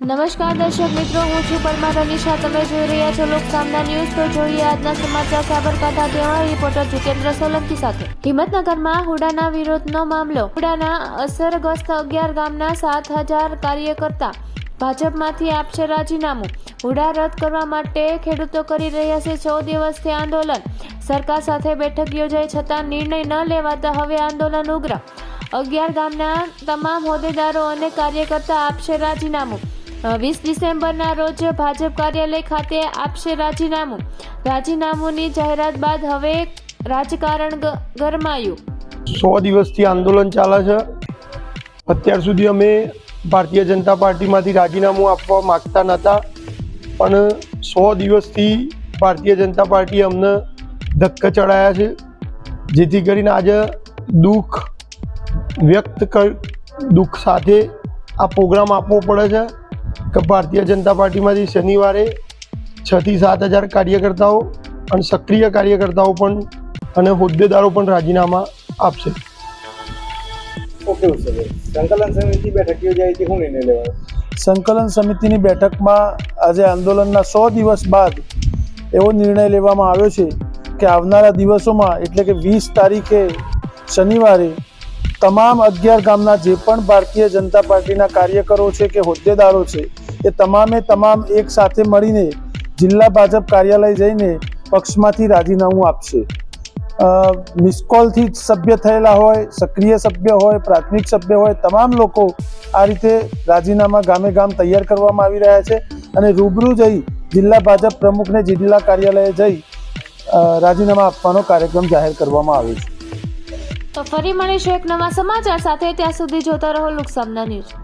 નમસ્કાર દર્શક મિત્રો, હું છું પરમાર અનિશા તમે જોઈ રહ્યા છો લોક સામના ન્યૂઝ. તો જોઈએ આજના સમાચાર સાબરકાંઠા તેવા રિપોર્ટર જીતેન્દ્ર સોલંકી સાથે. હિંમતનગરમાં હુડાના વિરોધનો મામલો. હુડાના અસરગ્રસ્ત અગિયાર ગામના સાત હજાર કાર્યકર્તા ભાજપમાંથી આપશે રાજીનામું. હુડા રદ કરવા માટે ખેડૂતો કરી રહ્યા છે છ દિવસથી આંદોલન. સરકાર સાથે બેઠક યોજાઈ છતાં નિર્ણય ન લેવાતા હવે આંદોલન ઉગ્ર. અગિયાર ગામના તમામ હોદ્દેદારો અને કાર્યકર્તા આપશે રાજીનામું. વીસ ડિસેમ્બરના રોજ ભાજપ કાર્યાલય ખાતે આપશે રાજીનામું. રાજીનામુંની જાહેરાત બાદ હવે રાજકારણ ગરમાયું. સો દિવસથી આંદોલન ચાલે છે. અત્યાર સુધી અમે ભારતીય જનતા પાર્ટીમાંથી રાજીનામું આપવા માગતા નહોતા, પણ સો દિવસથી ભારતીય જનતા પાર્ટીએ અમને ધક્કા ચડાયા છે. જેથી કરીને આજે દુઃખ વ્યક્ત કર, દુઃખ સાથે આ પ્રોગ્રામ આપવો પડે છે. કે ભારતીય જનતા પાર્ટીમાંથી શનિવારે છ થી સાત હજાર કાર્યકર્તાઓ અને સક્રિય કાર્યકર્તાઓ પણ અને હોદ્દેદારો પણ રાજીનામા આપશે. ઓકે સંકલન સમિતિ બેઠક યોજાઈ હતી હું નિર્ણય લેવાયો સંકલન સમિતિની બેઠકમાં આજે આંદોલનના સો દિવસ બાદ એવો નિર્ણય લેવામાં આવ્યો છે કે આવનારા દિવસોમાં એટલે કે વીસ તારીખે શનિવારે તમામ અગિયાર ગામના જે પણ ભારતીય જનતા પાર્ટીના કાર્યકરો છે કે હોદ્દેદારો છે એ તમામે તમામ એક સાથે મળીને જિલ્લા ભાજપ કાર્યાલય જઈને પક્ષમાંથી રાજીનામું આપશે. મિસકોલથી સભ્ય થયેલા હોય, સક્રિય સભ્ય હોય, પ્રાથમિક સભ્ય હોય, તમામ લોકો આ રીતે રાજીનામા ગામે ગામ તૈયાર કરવામાં આવી રહ્યા છે અને રૂબરૂ જઈ જિલ્લા ભાજપ પ્રમુખને જિલ્લા કાર્યાલયે જઈ રાજીનામા આપવાનો કાર્યક્રમ જાહેર કરવામાં આવ્યો છે. તો ફરી મળીશું એક નવા સમાચાર સાથે. ત્યાં સુધી જોતા રહો લોકસામના ન્યૂઝ.